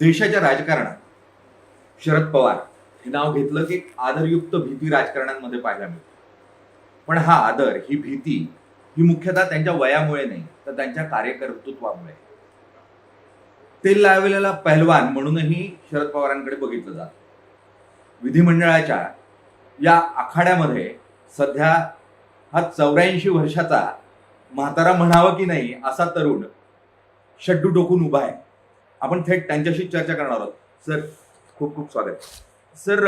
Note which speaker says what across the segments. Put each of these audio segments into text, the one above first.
Speaker 1: देशाच्या राजकारणात शरद पवार हे नाव घेतलं की आदरयुक्त भीती राजकारणांमध्ये पाहायला मिळते. पण हा आदर ही भीती ही मुख्यतः त्यांच्या वयामुळे नाही तर त्यांच्या कार्यकर्तृत्वामुळे. तेल लावलेला पहलवान म्हणूनही शरद पवारांकडे बघितलं जात. विधिमंडळाच्या या आखाड्यामध्ये सध्या हा चौऱ्याऐंशी वर्षाचा म्हातारा म्हणावं की नाही असा तरुण शड्डू टोकून उभा आहे. आपण थेट त्यांच्याशी चर्चा करणार आहोत. सर खूप खूप स्वागत. सर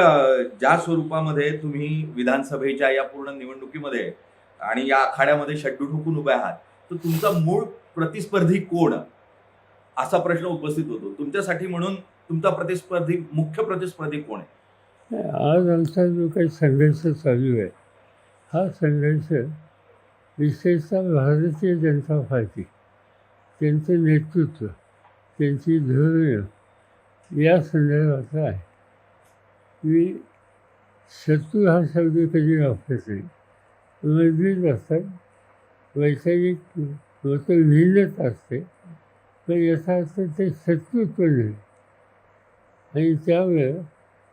Speaker 1: ज्या स्वरूपामध्ये तुम्ही विधानसभेच्या या पूर्ण निवडणुकीमध्ये आणि या आखाड्यामध्ये शड्डू ठोकून उभे आहात तर तुमचा मूळ प्रतिस्पर्धी कोण? असा प्रश्न उपस्थित होतो. तुमच्यासाठी म्हणून तुमचा प्रतिस्पर्धी मुख्य प्रतिस्पर्धी कोण आहे?
Speaker 2: आज आमचा जो काही संघर्ष चालू आहे हा संघर्ष विशेषतः भारतीय जनता पार्टी त्यांचं नेतृत्व त्यांची धोरणं या संदर्भात आहे. मी शत्रू हा शब्द कधी वापरत नाही. असतात वैचारिक मतं भिन्नत असते पण याचा अर्थ ते शत्रुत्व नाही. आणि त्यामुळे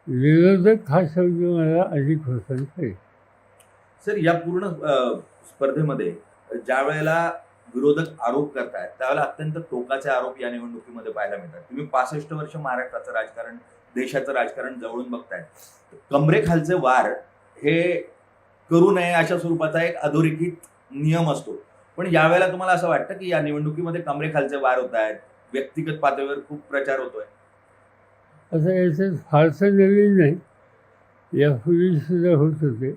Speaker 2: विरोधक हा शब्द मला अधिक पसंत आहे.
Speaker 1: सर या पूर्ण स्पर्धेमध्ये ज्या वेळेला विरोधक आरोप करतायत त्यावेळेला अत्यंत टोकाचे आरोप या निवडणुकीमध्ये पाहायला मिळतात. तुम्ही पासष्ट वर्ष महाराष्ट्राचं राजकारण देशाचं राजकारण जवळून बघताय कमरेखालचे वार हे करू नये अशा स्वरूपाचा एक अधोरेखित नियम असतो. पण यावेळेला तुम्हाला असं वाटतं की या निवडणुकीमध्ये कमरेखालचे वार होत आहेत व्यक्तिगत पातळीवर खूप प्रचार होतोय.
Speaker 2: असं याच्यात फारसं नवीन नाही. यापूर्वी सुद्धा होत होते.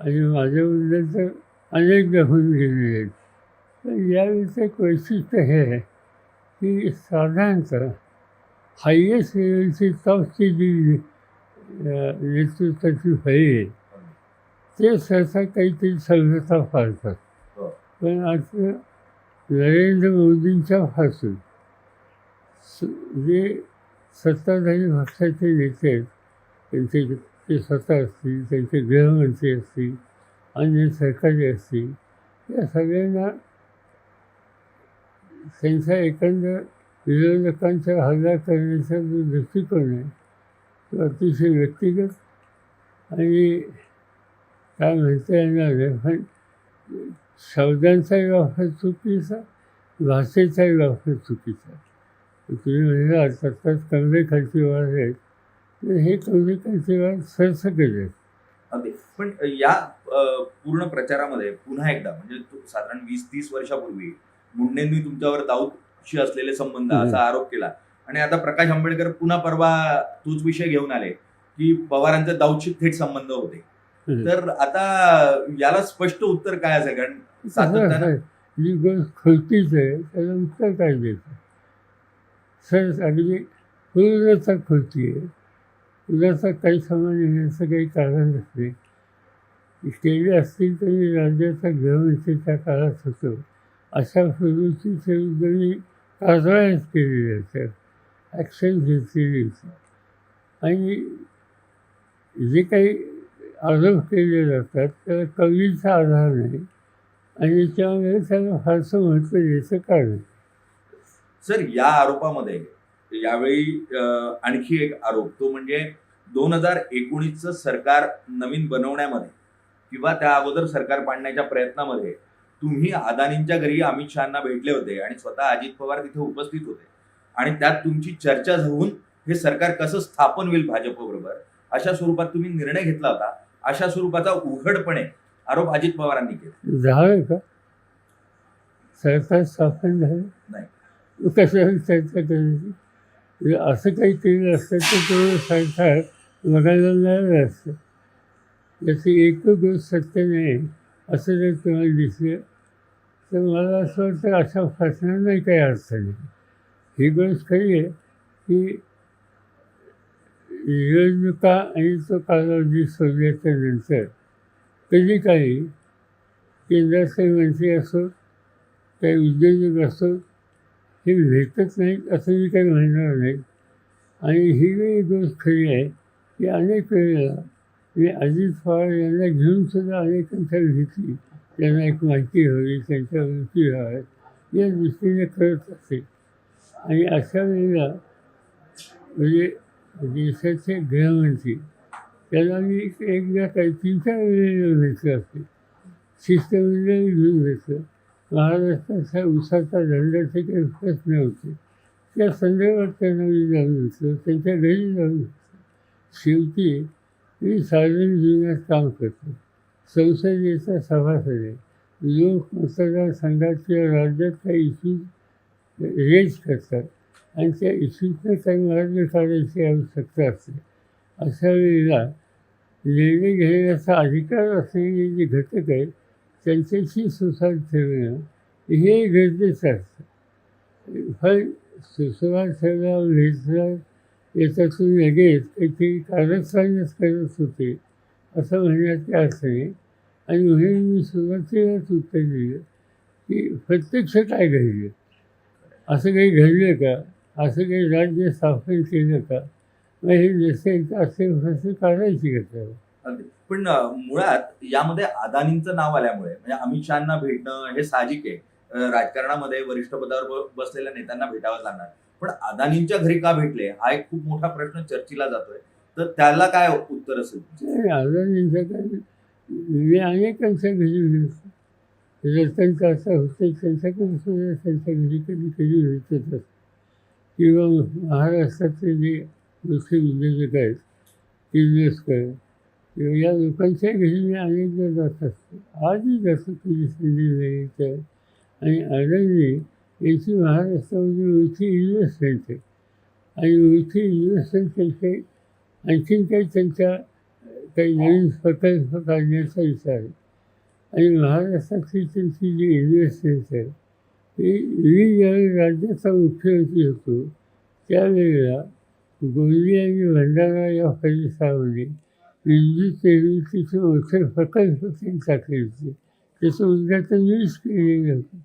Speaker 2: आणि माझ्याबद्दल तर अनेकदा होऊन गेलेले आहेत. यावेळीचं एक वैशिष्ट्य हे आहे की साधारणतः हायेस्ट लेवलची टॉपची जी नेतृत्वाची फळी आहे ते सहसा काहीतरी सभ्यता फाळतात
Speaker 1: हो.
Speaker 2: पण आता नरेंद्र मोदींच्या पासून स- जे सत्ताधारी पक्षाचे नेते आहेत त्यांचे ते स्वतः असतील त्यांचे गृहमंत्री असतील अन्य सरकारी असतील या सगळ्यांना त्यांचा एकंदर विरोधकांचा हल्ला करण्याचा जो दृष्टिकोन आहे तो अतिशय व्यक्तिगत आणि काय म्हणता येणार नाही पण शब्दांचाही वापर चुकीचा भाषेचाही वापर चुकीचा तुम्ही म्हणला सतत कमरे खालची आहेत तर हे कमरे खालची वाढ सरसकट आहेत.
Speaker 1: पण या पूर्ण प्रचारामध्ये पुन्हा एकदा म्हणजे साधारण वीस तीस वर्षापूर्वी मुंडेंनी तुमच्यावर दाऊदशी असलेले संबंध. असा आरोप केला. आणि आता प्रकाश आंबेडकर पुन्हा परवा तोच विषय घेऊन आले की पवारांचे दाऊदशी थेट संबंध होते. तर आता याला स्पष्ट उत्तर काय असेल? कारण सातत्यानं
Speaker 2: आहे, जी गोष्ट आहे. त्याला उत्तर काय द्यायचं अगदी पूर्णता खोटी आहे. उद्याचा काही समान येण्याचं काही कारण नसते. केले असतील तरी राज्याचा गृहमंत्रीच्या काळात होतो. अशा पूर्वीची सगळी कारवायाच केली आहेत ॲक्शन घेतलेली होती आणि जे काही आरोप केले जातात त्याला कवीचा आधार नाही. आणि त्यामुळे त्याला फारसं महत्त्व द्यायचं कारण नाही.
Speaker 1: सर या आरोपामध्ये यावेळी आणखी एक आरोप तो म्हणजे दोन हजार एकोणीसचं सरकार नवीन बनवण्यामध्ये किंवा त्या अगोदर सरकार पाडण्याच्या प्रयत्नामध्ये तुम्ही अदानींच्या घरी अमित शहाना भेटले होते आणि स्वतः अजित पवार तिथे उपस्थित होते. आणि त्यात तुमची चर्चा होऊन हे सरकार कसं स्थापन होईल भाजपबरोबर अशा स्वरूपात तुम्ही निर्णय घेतला होता. अशा स्वरूपाचा उघडपणे आरोप अजित पवारांनी केला.
Speaker 2: झालं का? सरकार स्थापन झालं?
Speaker 1: नाही.
Speaker 2: कशावर चर्चा करायची? म्हणजे असं काही केलं असतं तर तेवढं सरकार बघायला मिळालं असतं. याची एक गोष्ट सत्य नाही असं जर तुम्हाला दिसलं तर मला असं वाटतं अशा फासणार नाही काही अडचण ही गोष्ट खरी आहे की निवडणुका आणि तो कालावधी सोडल्याच्या नंतर कधी काही केंद्राचे मंत्री असो काही उद्योजक असो हे भेटत नाहीत असं मी काही म्हणणार नाही. आणि ही एक गोष्ट खरी आहे की अनेक वेळेला मी अजित पवार यांना घेऊनसुद्धा अनेकांच्या भेटली त्यांना एक माहिती हवी त्यांच्या रुची हव्या या दृष्टीने करत असे आणि अशा वेळेला म्हणजे देशाचे गृहमंत्री त्याला मी एकदा काही तीन चार वेळेला भेटलं असेल शिष्टमंडळी घेऊन भेटलं. महाराष्ट्राच्या उसाचा धंद्याचे काही प्रश्न होते. त्या संदर्भात त्यांना मी जाऊन घेतलं. त्यांच्या घरी जाऊन घेतलं शेवटी मी सार्वजनिक जीवनात काम करतो. संसदेचा सभासद आहे. लोक मतदारसंघात राज्यात काही इश्यूज रेज करतात आणि त्या इश्यूजने काही मार्ग काढायची आवश्यकता असते. अशा वेळेला निर्णय घेण्याचा अधिकार असलेले जे घटक आहेत त्यांच्याशी सुसार ठेवणं हे गरजेचं असतं. पण सुसंवाद ठेवला भेटला याच्यातून लगेच काहीतरी कारस्थानच करत होते असं म्हणण्यात अर्थ नाही. आणि म्हणून मी सुरुवातीलाच उत्तर दिलं. की प्रत्यक्ष काय घडलं? असं काही घडलं का? असं काही राज्य स्थापन केलं का? मग हे नसेल तर असे प्रश्न काढायची का.
Speaker 1: पण मुळात यामध्ये अदानींचं नाव आल्यामुळे म्हणजे अमित शहाना भेटणं हे साहजिक आहे. राजकारणामध्ये वरिष्ठ पदावर बसलेल्या नेत्यांना भेटावं लागणार. पण अदानींच्या घरी का भेटले? हा एक खूप मोठा प्रश्न चर्चेला जातोय. तर त्याला काय उत्तर असेल?
Speaker 2: काही मी अनेकांच्या घरी भेटतो रतन असं होते त्यांच्याकडे सुद्धा त्यांच्या घरी कधी कधी भेटत असतो. किंवा महाराष्ट्रातले जे मोठे उद्योजक आहेत किर्लोस्कर किंवा या लोकांच्या घरी मी अनेकदा जात असतो. आजही जातो कधी संधी मिळाली तर आणि अदानी यांची महाराष्ट्रामध्ये मोठी इन्व्हेस्टमेंट आहे. आणि मोठी इन्व्हेस्टमेंट त्यांचे म्हणजे आणखीन काही त्यांच्या काही नवीन प्रकल्प काढण्याचा विचार. आणि महाराष्ट्रातली त्यांची जी इन्व्हेस्टमेंट आहे ती मी ज्यावेळी राज्याचा मुख्यमंत्री होतो. त्यावेळेला गोंदिया आणि भंडारा या परिसरामध्ये विद्युत निर्मितीचे मोठे प्रकल्प त्यांनी टाकले होते त्याचं उद्घाटन मीच केलेलं होतं.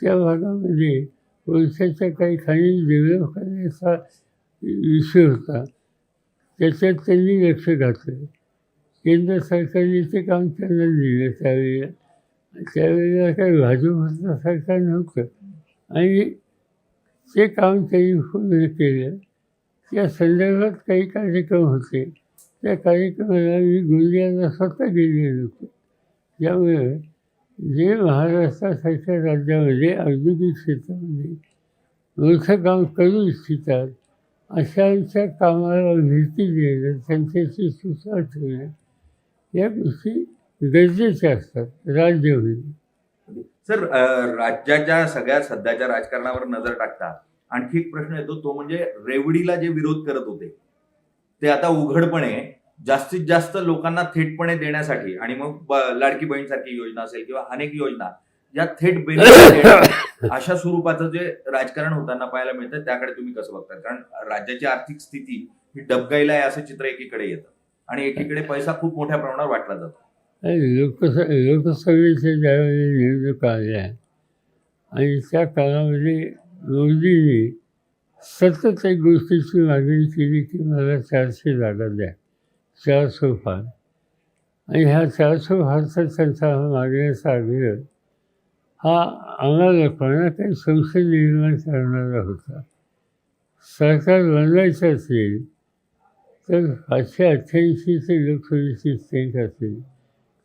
Speaker 2: त्या भागामध्ये कोळशाच्या काही खाणी डेव्हलप करण्याचा विषय होता. त्याच्यात त्यांनी लक्ष घातलं. केंद्र सरकारने ते काम त्यांना दिलं त्यावेळेला त्यावेळेला काही भाजपचं सरकार नव्हतं. आणि ते काम त्यांनी पूर्ण केलं. त्या संदर्भात काही कार्यक्रम होते. त्या कार्यक्रमाला मी गोंदियाला स्वतः गेलेलो होतो. त्यामुळे जे महाराष्ट्रासारख्या राज्यामध्ये औद्योगिक क्षेत्रामध्ये मोठं काम करू इच्छितात अशांच्या कामाला भीती देणं त्यांच्याशी सुसार ठेवणं या गोष्टी गरजेच्या असतात राज्य होईल.
Speaker 1: सर राज्याच्या सगळ्या सध्याच्या राजकारणावर नजर टाकता. आणखी एक प्रश्न येतो तो म्हणजे रेवडीला जे विरोध करत होते ते आता उघडपणे जास्तीत जास्त लोकांना थेटपणे देण्यासाठी आणि मग ब- लाडकी बहीणसारखी योजना असेल किंवा अनेक योजना या थेट अशा स्वरूपाचं जे राजकारण होताना पाहायला मिळतं त्याकडे तुम्ही कसं बघता कारण राज्याची आर्थिक स्थिती ही डबगाईला आहे असं चित्र एकीकडे येतं आणि एकीकडे पैसा खूप मोठ्या प्रमाणावर वाटला जातो.
Speaker 2: आणि लोकस लोकसभेच्या ज्यावेळी निवडणुका आल्या आणि त्या काळामध्ये मोदींनी सतत एक गोष्टीची मागणी केली की मला चारशे जागा द्या चार सोफा आणि ह्या चार सोफाचा त्यांचा हा मागण्याचा आग्रह हा आम्हाला काही संशय निर्माण करणारा होता. सरकार बनवायचं असेल तर पाचशे अठ्ठ्याऐंशीचे लोकसभेची स्टेट असेल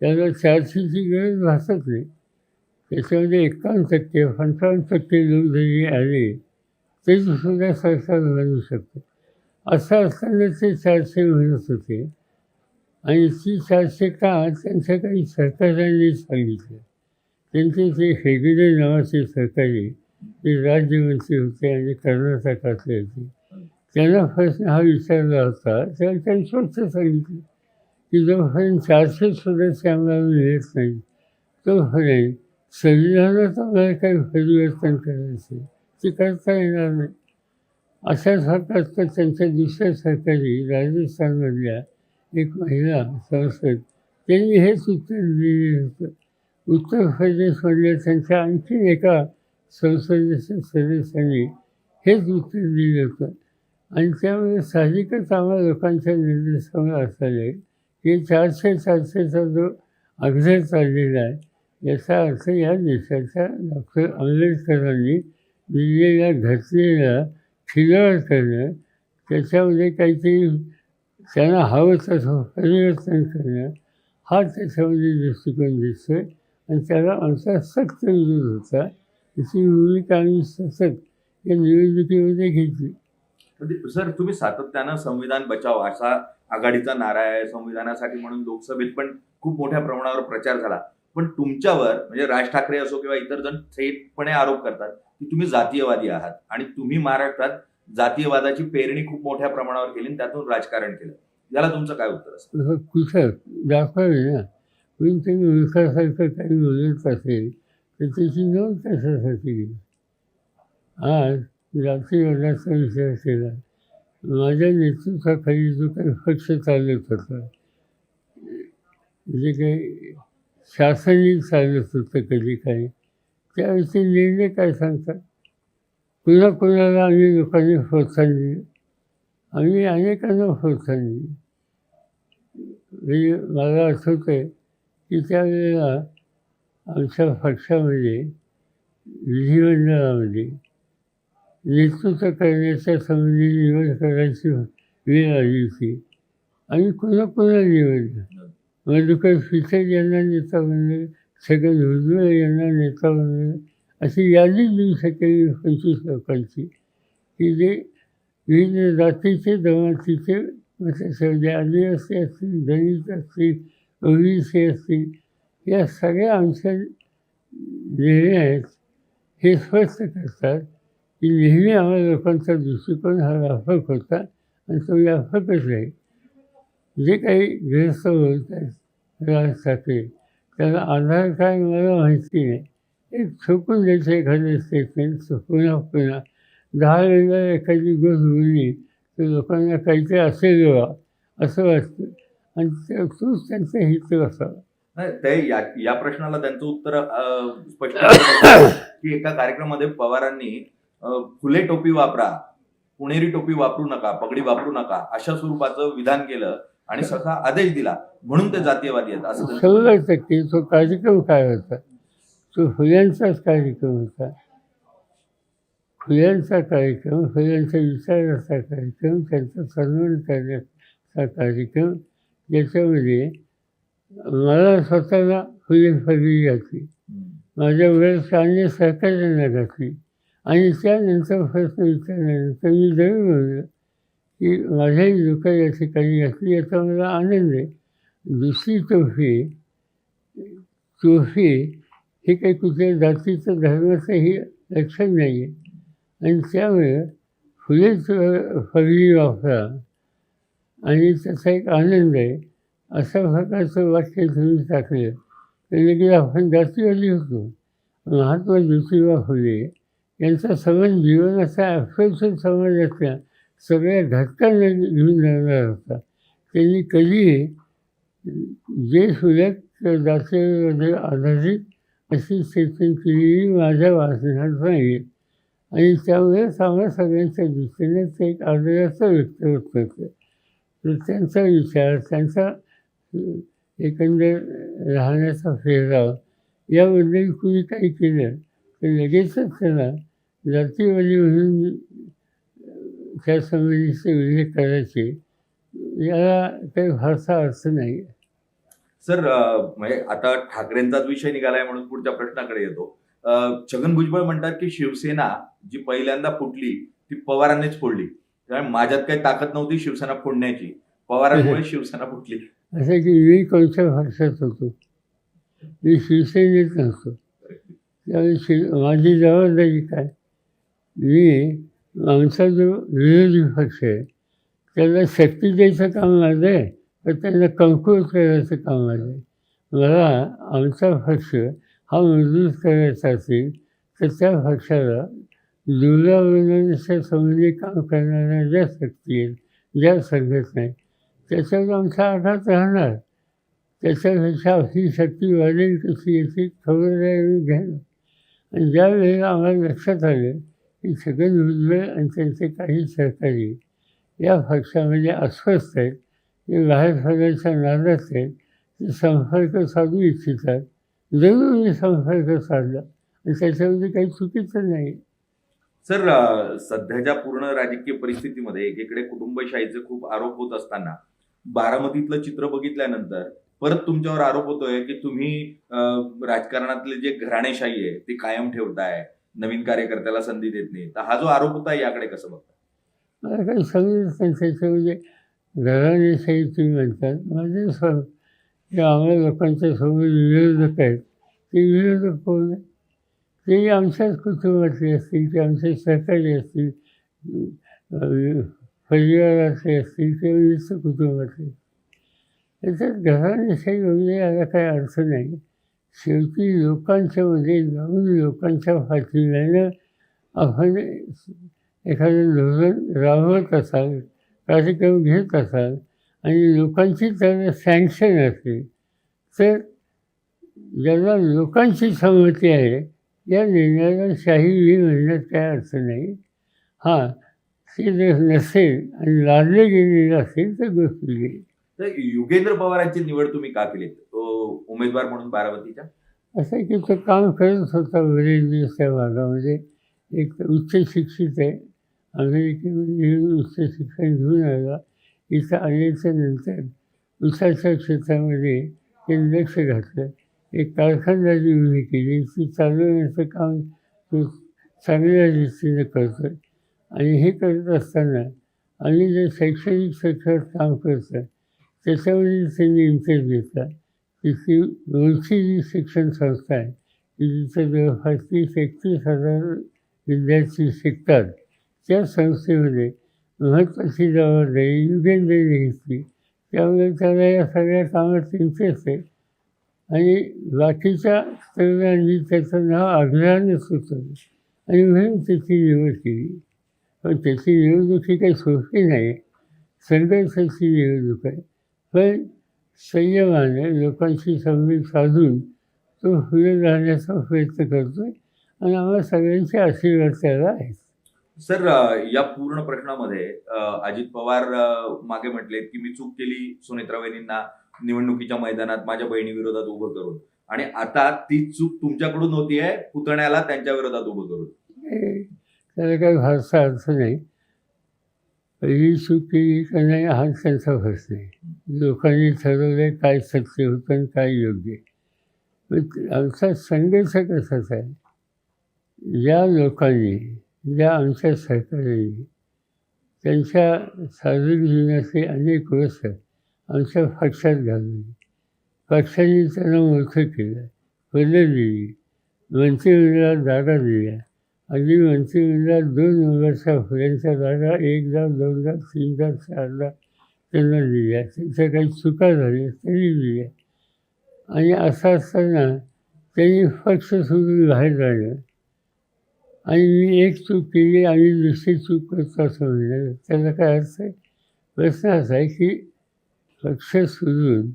Speaker 2: त्याला चारशेची गरज भासत नाही. त्याच्यामध्ये एकावन्न टक्के पंचावन्न टक्के लोक जरी आले तरी सुद्धा सरकार बनवू शकते. असं असताना ते चारशे म्हणत होते. आणि ती चारशे का? त्यांच्या काही सरकारांनी सांगितलं. त्यांचे ते हेगडे नावाचे सरकारी ते राज्यमंत्री होते आणि कर्नाटकातले होते त्यांना प्रश्न हा विचारला होता तेव्हा त्यांनी स्वच्छ सांगितलं की जोपर्यंत चारशे सदस्य आम्हाला मिळत नाही तोपर्यंत संविधानात आम्हाला काही परिवर्तन करायचे ते करता येणार नाही. अशा सरकारचं त्यांच्या दुसऱ्या सरकारी राजस्थानमधल्या एक महिला संसद त्यांनी हेच उत्तर दिलेलं होतं. उत्तर प्रदेशमधल्या त्यांच्या आणखीन एका संसदेच्या सदस्यांनी हेच उत्तर दिलं होतं. आणि त्यामुळे साहजिकच आम्हाला लोकांच्या निर्देशामुळे असावे की चारशे चारशेचा जो आग्रह चाललेला आहे याचा अर्थ या देशाच्या डॉक्टर आंबेडकरांनी दिलेल्या घटनेला खिलवाड करणं त्याच्यामध्ये काहीतरी त्यांना हवं तसं परिवर्तन करणं हा त्याच्यामध्ये दृष्टिकोन दिसतोय. आणि त्याला आमचा सक्त विरोध होता. त्याची भूमिका आम्ही सतत या निवडणुकीमध्ये घेतली.
Speaker 1: सर तुम्ही सातत्यानं संविधान बचाव असा आघाडीचा नारा आहे. संविधानासाठी म्हणून लोकसभेत पण खूप मोठ्या प्रमाणावर प्रचार झाला. पण तुमच्यावर म्हणजे राज ठाकरे असो किंवा इतर जण थेटपणे आरोप करतात की तुम्ही जातीयवादी आहात आणि तुम्ही महाराष्ट्रात जातीयवादाची पेरणी खूप मोठ्या प्रमाणावर केली आणि त्यातून राजकारण केलं. याला तुमचं काय उत्तर असेल?
Speaker 2: असं कुठं दाखवावे ना पण विकासाचं काही बोलत असेल तर त्याची नोंद कशासाठी घेईल आज जातीवादाचा विचार केला माझ्या नेतृत्वाखाली जो काही पक्ष चालत होता जे काही शासनही चालत होतं कधी काही त्यावेळेचे निर्णय काय सांगतात पुन्हा कोणाला आम्ही लोकांनी प्रोत्साहन दिलं आम्ही अनेकांना प्रोत्साहन दिलं म्हणजे मला आठवतं आहे की त्यावेळेला आमच्या पक्षामध्ये विधिमंडळामध्ये नेतृत्व करण्याच्या संबंधी निवड करायची वेळ आली होती. आणि पुन्हा पुन्हा निवडलं? मधुकर फिचर यांना नेता बनले छगन भुजबळ यांना नेता बनले अशी यादी देऊ शकेल पंचवीस लोकांची. की जे विविध जातीचे जमातीचे म्हणजे त्याच्यामध्ये आदिवासी असतील दलित असतील वी सी एस सी या सगळ्या आमच्या निर्णय आहेत हे स्पष्ट करतात की नेहमी आम्हाला लोकांचा दृष्टिकोन हा व्यापक होता आणि तो व्यापकच आहे. जे काही गृहस्थ बोलत आहेत राज ठाकरे त्याला आधार काय मला माहिती नाही. एक छोकून द्यायचं एखादं स्टेटमेंट पुन्हा पुन्हा दहा वेळेला एखादी गोष्ट बोलली तर लोकांना काहीतरी असेल बा असं वाटतं. आणि तोच त्यांचा हित असावा
Speaker 1: नाही ते या या प्रश्नाला त्यांचं उत्तर अं, स्पष्ट की एका कार्यक्रमामध्ये पवारांनी अं, फुले टोपी वापरा पुणेरी टोपी वापरू नका पगडी वापरू नका अशा स्वरूपाचं विधान केलं आणि स्वतः आदेश दिला. म्हणून ते जातीयवादी आहेत असं त्यांचं.
Speaker 2: शंभर टक्के तो कार्यक्रम काय होता तो फुल्यांचाच कार्यक्रम होता. फुल्यांचा कार्यक्रम फुल्यांच्या विचाराचा कार्यक्रम त्यांचा सन्मान करण्याचा कार्यक्रम ज्याच्यामध्ये मला स्वतःला फुले फगडी घातली माझ्या वेळेस अन्य सहकार्यांना घातली आणि त्यानंतर प्रश्न विचारल्यानंतर मी जरूर म्हणलं की माझ्याही लोक या ठिकाणी घातली याचा मला आनंद आहे. दुसरी तोफी तोफी हे काही कुठल्या जातीचं धर्माचंही लक्षण नाही आहे आणि त्यामुळे फुलेच फगडी वापरा. आणि त्याचा एक आनंद आहे. अशा प्रकारचं वाक्य तुम्ही टाकलं. तर लगेच आपण जातीवादी होतो. महात्मा ज्योतिबा फुले यांचा संबंध जीवनाचा अक्षरशः समाजातल्या सगळ्या घटकांना घेऊन जाणार होता. त्यांनी कधीही जे सुलभ जातीमध्ये आधारित अशी चेतन केलेली माझ्या वाचनात नाही आणि त्यामुळेच आम्हाला सगळ्यांच्या दृष्टीने ते एक आदराचं व्यक्त होत होतं. त्यांचा विचार त्यांचा एकंदर राहण्याचा फेराव याबद्दल कुणी काही केलं तर लगेचच त्यांना जातीवादी म्हणून अं, त्या संबंधीचे उल्लेख करायचे याला काही फारसा अर्थ नाही.
Speaker 1: सर म्हणजे आता ठाकरेंचाच विषय निघालाय म्हणून पुढच्या प्रश्नाकडे येतो. छगन भुजबळ म्हणतात की शिवसेना जी पहिल्यांदा फुटली ती पवारांनीच फोडली. कारण माझ्यात काही ताकद नव्हती शिवसेना फोडण्याची. पवारांमुळे शिवसेना फुटली.
Speaker 2: असं की मी कोणत्या भाषेत होतो. मी शिवसेनेत नसतो त्यावेळी शि माझी जबाबदारी काय? मी आमचा जो विरोधी पक्ष आहे त्याला शक्ती द्यायचं काम माझं आहे तर त्यांना कमकुवत करायचं काम माझं आहे. मला आमचा पक्ष हा मजबूत करायचा असेल तर त्या पक्षाला दुर्गावरणाच्या संबंधी काम करणाऱ्या ज्या शक्ती आहेत ज्या संघटना आहेत त्याच्यावर आमचा आघात राहणार. त्याच्यापेक्षा ही शक्ती वाढेल कशी याची खबरदारी घ्यायला आणि ज्यावेळेला आम्हाला लक्षात आलं की छगन भुजबळ आणि त्यांचे काही सहकारी या पक्षामध्ये अस्वस्थ आहेत ते बाहेर पडण्याच्या नादात आहेत ते संपर्क साधू इच्छितात. जरूर मी संपर्क साधला आणि त्याच्यामध्ये काही चुकीचं नाही.
Speaker 1: सर सध्याच्या पूर्ण राजकीय परिस्थितीमध्ये एकीकडे कुटुंबशाहीचे खूप आरोप होत असताना बारामतीतलं चित्र बघितल्यानंतर परत तुमच्यावर आरोप होतोय की तुम्ही राजकारणातले जे घराणेशाही आहे ती कायम ठेवताय नवीन कार्यकर्त्याला संधी देत नाही. तर हा जो आरोप होता याकडे कसं बघता?
Speaker 2: मला काही समजत म्हणजे घराणेशाही तुम्ही म्हणतात म्हणजे आम्हाला लोकांच्या समोर विरोधक आहेत ते विरोधक कोण आहे ते आमच्याच कुटुंबातले असतील ते आमचे सहकारी असतील परिवारातले असतील ते विविध कुटुंबातले. त्याच्यात घराविषयी वगैरे याला काही अर्थ नाही. शेवटी लोकांच्यामध्ये जाऊन लोकांच्या पाठिंब्यानं आपण एखादं धोरण राबवत असाल कार्यक्रम घेत असाल आणि लोकांची त्याला सँक्शन असेल तर ज्याला लोकांची संमती आहे या निर्णयाला शाही म्हणण्यात काय अर्थ नाही. हां ते जर नसेल आणि लादले गेलेलं असेल तर गोष्ट गेली
Speaker 1: तर युगेंद्र पवारांची निवड तुम्ही का केली उमेदवार म्हणून बारामतीच्या?
Speaker 2: असं आहे की तो काम करत होता बरेच दिवस त्या भागामध्ये. एक उच्च शिक्षित आहे. अमेरिकेमध्ये उच्च शिक्षण घेऊन आला. इथं आल्याच्यानंतर उसाच्या क्षेत्रामध्ये त्यांनी लक्ष घातलं. एक कारखानदारी उभी केली. ती चालवण्याचं काम तो चांगल्या दृष्टीने करतो. आणि हे करत असताना आणि जे शैक्षणिक क्षेत्रात काम करतं त्याच्यामध्ये त्यांनी इंटरेस्ट घेतला. तिची मुळची जी शिक्षण संस्था आहे. की जिथं जवळपास तीस एकतीस हजार विद्यार्थी शिकतात. त्या संस्थेमध्ये महत्त्वाची जबाबदारी युगेंद्रने घेतली. त्यामुळे त्याला या सगळ्या कामात इंटरेस्ट आहे. आणि बाकीच्या तरुणांनी त्याचं नाव आग्रहाने सुचवलं. आणि म्हणून त्याची निवड केली. पण त्याची निवडणूक ही काही सोपी नाही. संघर्षाची निवडणूक आहे. पण संयमाने लोकांशी संबंध साधून तो पुढे जाण्याचा प्रयत्न करतो आणि आम्हाला सगळ्यांचे आशीर्वाद त्याला आहेत.
Speaker 1: सर या पूर्ण प्रश्नामध्ये अजित पवार मागे म्हटलेत की मी चूक केली सुनेत्राबाईंना निवडणुकीच्या मैदानात माझ्या बहिणी विरोधात उभं करून. आणि आता ती चूक तुमच्याकडून होतीये पुतण्याला त्यांच्या विरोधात उभं करून.
Speaker 2: त्याला काही फारसा अर्थ नाही. पहिली चूक केली का नाही हा त्यांचा प्रश्न आहे. लोकांनी ठरवलं काय सत्य होतं आणि काय योग्य आहे. आमचा संघर्ष कसाच आहे ज्या लोकांनी ज्या आमच्या सरकारने त्यांच्या सार्वजनिक जीवनाचे अनेक वर्ष आमच्या पक्षात घालली पक्षांनी त्यांना मोठं केलं. पदं दिली. मंत्रिमंडळात जागा दिल्या. अगदी मंत्रिमंडळात दोन नंबरच्या फुलांच्या जागा एकदा दोनदा तीनदा चारदा त्यांना दिल्या. त्यांच्या काही चुका झाल्या तरी दिल्या. आणि असं असताना त्यांनी पक्ष सोडून बाहेर राहिलं आणि मी एक चूक केली आणि दुसरी चूक करतो असं म्हणलं त्याचा काय अर्थ? आहे प्रश्न असा आहे की पक्ष सुजून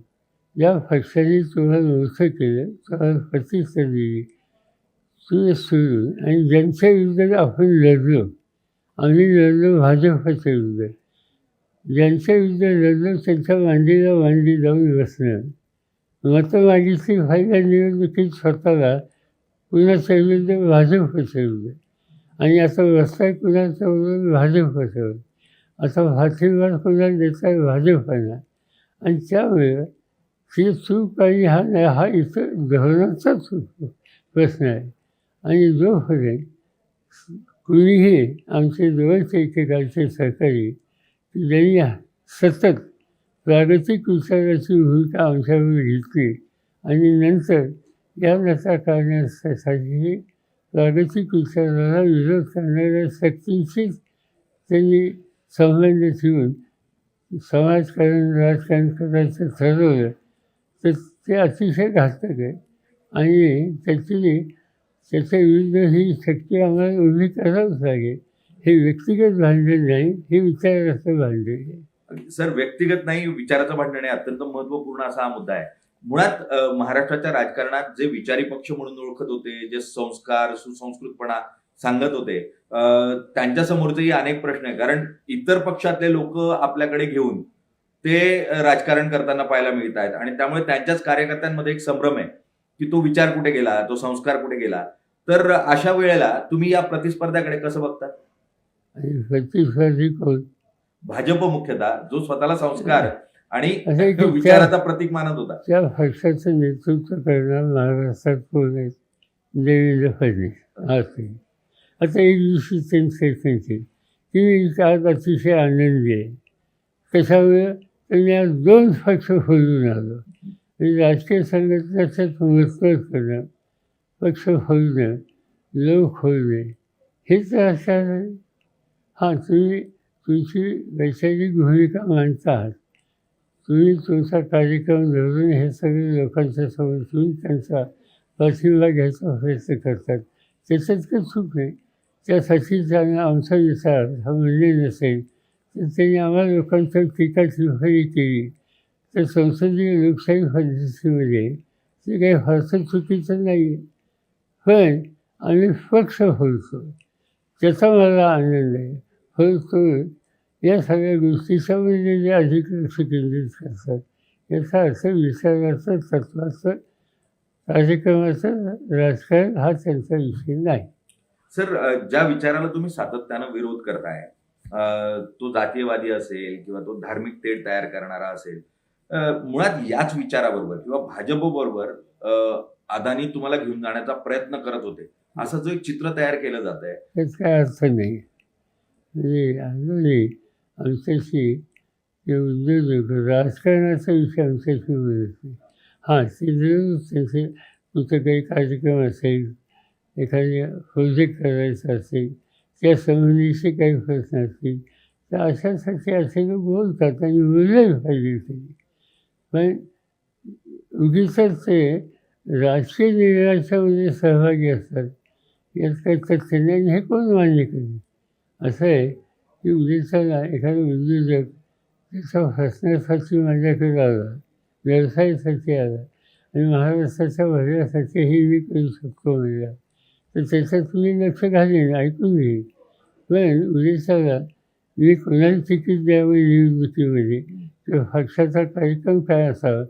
Speaker 2: ज्या पक्षाने तुला मोठं केलं. तुला प्रतिष्ठा दिली. तू सुजून आणि ज्यांच्या विरुद्ध आपण लढलो आम्ही लढलो भाजपच्या विरुद्ध ज्यांच्या विरुद्ध लढलो त्यांच्या मांडीला मांडी जाऊन बसणं. मतं फायदा निवडणुकीत स्वतःला कुणाच्या विरुद्ध? भाजप विरुद्ध. आणि आता रस्ता कुणाच्या बरोबर भाजपच्या आता पाठिंबा कुणाला देताय? भाजपाला. आणि त्यामुळे ती चूक आणि हा हा इतर धोरणाचा चूक प्रश्न आहे. आणि जोपर्यंत कुणीही आमचे जवळचे एकेकाचे सहकारी की ज्यांनी सतत प्रागतिक विचाराची भूमिका आमच्यावर घेतली आणि नंतर या लता करण्यासाठी प्रागतिक विचाराला विरोध करणाऱ्या शक्तींशीच त्यांनी संबंध ठेवून समाजकारण राजकारण करायचं ठरवलं तर ते अतिशय घातक आहे. आणि त्याची त्याच्या विरुद्ध ही शक्ती आम्हाला उभी करावंच लागेल. हे व्यक्तिगत भांडण नाही हे विचाराचं भांडण आहे.
Speaker 1: सर व्यक्तिगत नाही विचाराचं भांडण आहे. अत्यंत महत्त्वपूर्ण असा हा मुद्दा आहे. मुळात महाराष्ट्राच्या राजकारणात जे विचारी पक्ष म्हणून ओळखत होते जे संस्कार सुसंस्कृतपणा सांगत होते. अ, त्यांच्या समोरचेही अनेक प्रश्न आहे कारण इतर पक्षातले लोक आपल्याकडे घेऊन ते राजकारण करताना पाहायला मिळत आहेत. आणि त्यामुळे त्यांच्याच कार्यकर्त्यांमध्ये एक संभ्रम आहे की तो विचार कुठे गेला तो संस्कार कुठे गेला? तर अशा वेळेला तुम्ही या प्रतिस्पर्ध्याकडे कसं बघता?
Speaker 2: आणि प्रतिस्पर्धी कोण?
Speaker 1: भाजप मुख्यतः जो स्वतःला संस्कार आणि विचाराचा प्रतीक मानत होता.
Speaker 2: त्या पक्षाचं नेतृत्व करणार महाराष्ट्रात कोण आहेत देवेंद्र फडणवीस. आता एक दिवशी त्यांनी त्यांचे केली. की आज अतिशय आनंदी आहे. कशामुळे? त्यांनी आज दोन पक्ष फोडून आलो आणि राजकीय संघटनेच्यात मजबूत करणं पक्ष फोडणं लोक खोलणे हे तर असणार आहे. हां तुम्ही तुमची वैचारिक भूमिका मांडता आहात तुम्ही तुमचा कार्यक्रम धरून हे सगळे लोकांच्या समोर तुम्ही त्यांचा पाठिंबा घ्यायचा प्रयत्न करतात. त्याच्यात काही चूक नाही त्यासाठी त्यांना आमचा विचार हा म्हणजे नसेल तर त्यांनी आम्हाला लोकांच्या टीका टिप्पणी केली. तर संसदीय लोकशाही पद्धतीमध्ये ते काही फारसं चुकीचं नाही. आहे पण आम्ही पक्ष होतो. त्याचा मला आनंद आहे. फोडतो या सगळ्या गोष्टीच्या म्हणजे जे अधिक लक्ष केंद्रित करतात याचा अर्थ विचाराचं तत्वाचं कार्यक्रमाचं राजकारण हा त्यांचा विषय नाही.
Speaker 1: सर ज्या विचाराला तुम्ही सातत्यानं विरोध करताय तो जातीयवादी असेल किंवा तो धार्मिक तेढ तयार करणारा असेल मुळात याच विचाराबरोबर किंवा भाजप बरोबर अदानी तुम्हाला घेऊन जाण्याचा प्रयत्न करत होते. असं जो एक चित्र तयार केलं जात आहे
Speaker 2: काय अर्थ नाही. म्हणजे आमच्याशी उद्योजक राजकारणाचा विषय आमच्याशी हा नाही. हां ते जरूर त्यांचे कुठं काही कार्यक्रम असेल एखाद्या प्रोजेक्ट करायचा असेल त्या संबंधीचे काही प्रश्न असतील तर अशासाठी असे लोक बोलतात आणि बोलले पाहिजे तरी पण उगीच ते राजकीय निर्णयाच्यामध्ये सहभागी असतात. यात काही तथ्य नाही हे कोण मान्य करेल? असं आहे की उदिसाला एखादा उद्योजक त्याचा फसण्यासाठी माझ्याकडे आला व्यवसायासाठी आला आणि महाराष्ट्राच्या भल्यासाठी हे मी करू शकतो म्हणजे तर त्याच्यात तुम्ही लक्ष घालेन ऐकून घेईन पण उद्देशाला मी कोणाला तिकीट द्यावं निवडणुकीमध्ये किंवा पक्षाचा कार्यक्रम काय असावा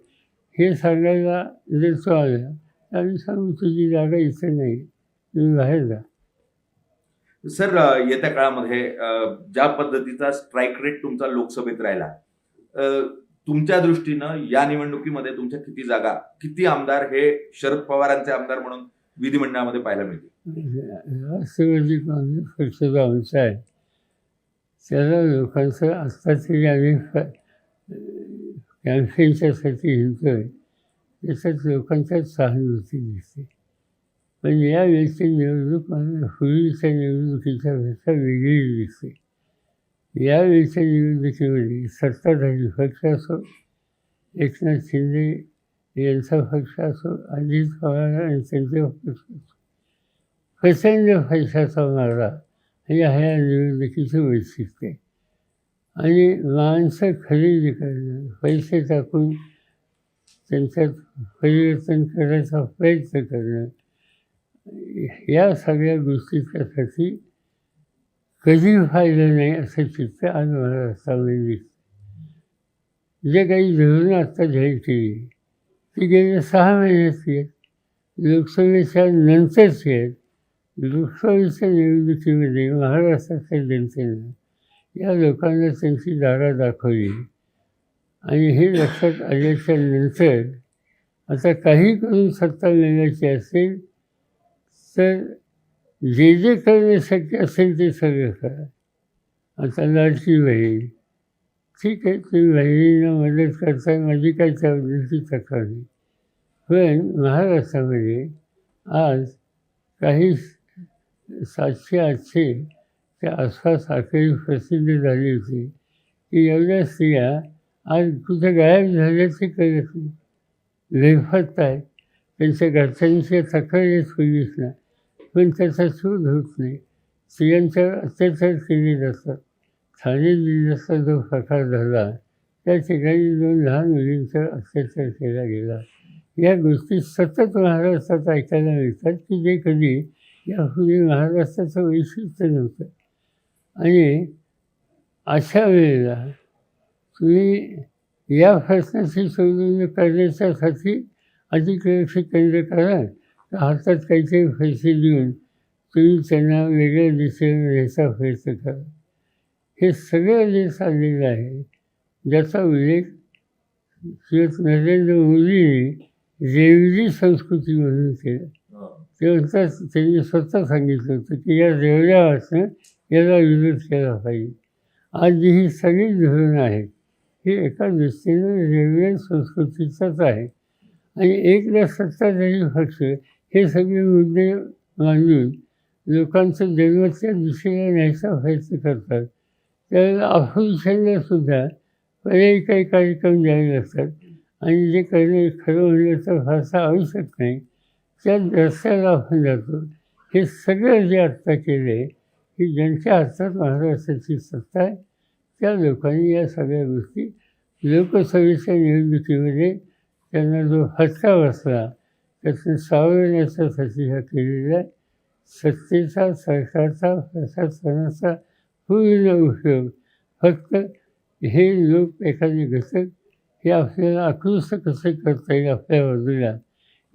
Speaker 2: हे सांगायला जर तो आला तर आम्ही सांगू तुझी जागा इथं नाही तुम्ही बाहेर जा
Speaker 1: सर येत्या काळामध्ये ज्या पद्धतीचा स्ट्राईक रेट तुमचा लोकसभेत राहिला तुमच्या दृष्टीनं या निवडणुकीमध्ये तुमच्या किती जागा किती आमदार हे शरद पवारांचे आमदार म्हणून विधिमंडळामध्ये पाहायला मिळतील?
Speaker 2: राष्ट्रवादी काँग्रेस पक्षाचा अंश आहे त्याला लोकांचं आत्ता तरी आम्ही कॅम्पेनच्यासाठी हिंडतोय त्याच्यात लोकांच्या सहानुभूती दिसते पण यावेळेची निवडणूक मला पूर्वीच्या निवडणुकीच्या पेक्षा वेगळी दिसते यावेळेच्या निवडणुकीमध्ये सत्ताधारी पक्ष असो एकनाथ शिंदे यांचा पक्ष असो अजित पवार आणि त्यांचा पक्ष असो प्रचंड पैशाचा मारा. हे ह्या निवडणुकीचं वैशिष्ट्य. आहे आणि माणसं खरेदी करणं पैसे टाकून त्यांच्यात परिवर्तन करायचा प्रयत्न करणं या सगळ्या गोष्टीच्यासाठी कधी फायदा नाही असं चित्र आज महाराष्ट्रामध्ये दिसतं. जे काही धोरणं आत्ता जाहीर केली ती गेल्या सहा महिन्याची आहेत लोकसभेच्या नंतरची आहेत लोकसभेच्या निवडणुकीमध्ये महाराष्ट्राच्या जनतेनं या लोकांना त्यांची दारा दाखवली आणि हे लक्षात आल्याच्यानंतर आता काही करून सत्ता मिळण्याची असेल तर जे जे करणं शक्य असेल ते सगळं करा आता लाडकी बहीण ठीक आहे तुम्ही बहिणींना मदत करताय माझी काही त्याबद्दलची तक्रार नाही पण महाराष्ट्रामध्ये आज काही सातशे आठशे त्या आसपास आकडी प्रसिद्ध झाली होती. की एवढ्या स्त्रिया आज कुठे गायब झाल्याचे कळत नाही. बेफत आहेत त्यांच्या घरच्यांच्या तक्रार येत नाही पण त्याचा शोध होत नाही. स्त्रियांच्यावर अत्याचार केले जातात. ठाणे जिल्ह्याचा जो प्रकार झाला त्या ठिकाणी दोन लहान मुलींचा अत्याचार केला गेला. या गोष्टी सतत महाराष्ट्रात ऐकायला मिळतात की जे कधी यापूर्वी महाराष्ट्राचं वैशिष्ट्य नव्हतं. आणि अशा वेळेला तुम्ही या प्रश्नाची सोडवणूक करण्याच्यासाठी अधिक लक्ष केंद्र करा. हातात काहीतरी पैसे देऊन तुम्ही त्यांना वेगळ्या दिशेने न्यायचा प्रयत्न करा. हे सगळं जे चाललेलं आहे ज्याचा उल्लेख श्री नरेंद्र मोदींनी देवजी संस्कृती म्हणून केला. तेव्हा त्यांनी स्वतः सांगितलं होतं की या रेवल्यापासून याला विरोध केला पाहिजे. आज ही सगळी धोरणं आहेत हे एका दृष्टीनं रेवल्या संस्कृतीचाच आहे. आणि एकदा सत्ताधारी पक्ष हे सगळे मुद्दे मांडून लोकांचं जन्मच्या दिशेला न्यायचा प्रयत्न करतात. त्यावेळेला ऑफिशियलला सुद्धा पर्यायी काही कार्यक्रम द्यावे लागतात. आणि जे करणं खरं होण्याचं तर फारसा आवश्यक नाही. त्या रस्त्याला आपण जातो. हे सगळं जे आत्ता केलं आहे की ज्यांच्या हातात महाराष्ट्राची सत्ता आहे त्या लोकांनी या सगळ्या गोष्टी लोकसभेच्या निवडणुकीमध्ये त्यांना जो फटका बसला त्यातून सावरण्याच्यासाठी हा केलेला आहे. सत्तेचा सरकारचा प्रशासनाचा पूर्ण उपयोग फक्त हे लोक एखादे घटक हे आपल्याला आकृष्ट कसे करता येईल आपल्या बाजूला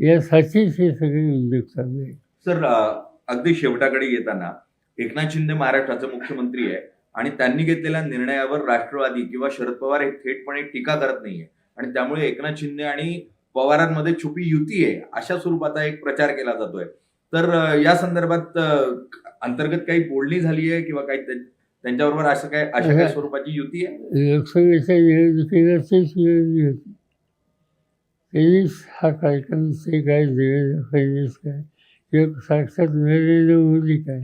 Speaker 2: यासाठीच हे सगळे उद्योग चालू आहे.
Speaker 1: सर अ, अगदी शेवटाकडे येताना एकनाथ शिंदे महाराष्ट्राचे मुख्यमंत्री आहे आणि त्यांनी घेतलेल्या निर्णयावर राष्ट्रवादी किंवा शरद पवार हे थेटपणे टीका करत नाहीये. आणि त्यामुळे एकनाथ शिंदे आणि पवारांमध्ये छुपी युती आहे अशा स्वरूपाचा एक प्रचार केला जातोय. तर अ, या संदर्भात अ, अंतर्गत काही बोलणी झाली आहे किंवा काही त्यां- त्यांच्याबरोबर असं काय अशा काही स्वरूपाची युती आहे?
Speaker 2: लोकसभेच्या निवडणुकीला तेच निवडली होती त्यांनीच हा कार्यक्रम ते काय देवेंद्र फडणवीस काय किंवा साक्षात नरेंद्र मोदी काय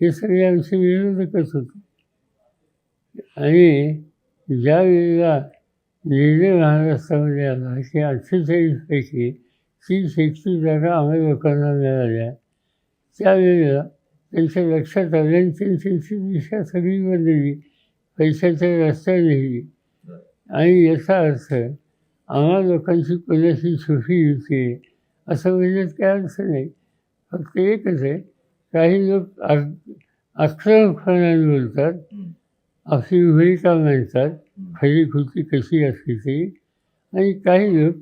Speaker 2: हे सगळे आमचे विरोधकच होते आणि ज्या वेळेला निर्णय महाराष्ट्रामध्ये आला की अठ्ठेचाळीसपैकी तीस एकतीस जागा आम्ही लोकांना मिळाल्या त्यावेळेला त्यांच्या लक्षात आलं आणि त्यांची दिशा सगळी बदलली पैशाच्या रस्त्या लिहिली आणि याचा अर्थ आम्हा लोकांची कोणाशी सुखी युती आहे असं म्हणजे काय अर्थ नाही. फक्त एकच आहे काही लोक आक- आक्रमकपणाने बोलतात आपली भूमिका मांडतात खरी कृती कशी असली तरी आणि काही लोक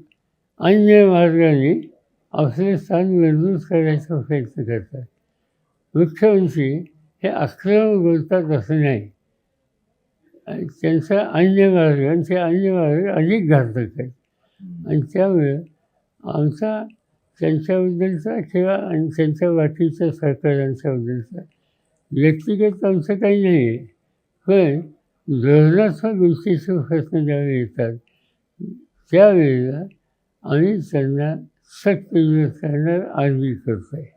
Speaker 2: अन्य मार्गाने आपले स्थान मजबूत करायचा प्रयत्न करतात. मुख्यमंत्री हे आक्रमक बोलतात असं नाही. त्यांचा अन्य मार्ग आणि ते अन्य मार्ग अधिक घातक आहेत. आणि त्यामुळे आमचा त्यांच्याबद्दलचा किंवा आणि त्यांच्या बाकीच्या सहकाऱ्यांच्याबद्दलचा व्यक्तिगत आमचं काही नाही आहे. पण धोरणात्मक गोष्टीचे प्रश्न ज्यावेळी येतात त्यावेळेला आम्ही त्यांना सक्त विरोध करणार आजही करतो आहे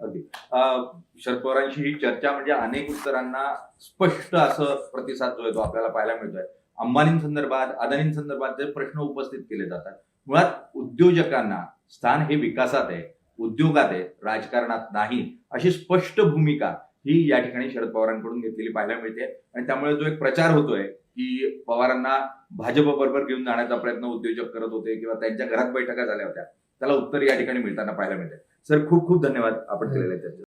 Speaker 1: शरद पवारांशी ही चर्चा म्हणजे अनेक उत्तरांना स्पष्ट असं प्रतिसाद जो आहे तो आपल्याला पाहायला मिळतोय. अंबानींसंदर्भात अदानींसंदर्भात जे प्रश्न उपस्थित केले जातात मुळात उद्योजकांना स्थान हे विकासात आहे उद्योगात आहे राजकारणात नाही अशी स्पष्ट भूमिका ही या ठिकाणी शरद पवारांकडून घेतलेली पाहायला मिळते. आणि त्यामुळे जो एक प्रचार होतोय की पवारांना भाजप बरोबर घेऊन जाण्याचा प्रयत्न उद्योजक करत होते किंवा त्यांच्या घरात बैठका झाल्या होत्या त्याला उत्तर या ठिकाणी मिळताना पाहायला मिळते सर खूप खूप धन्यवाद आपण केलेले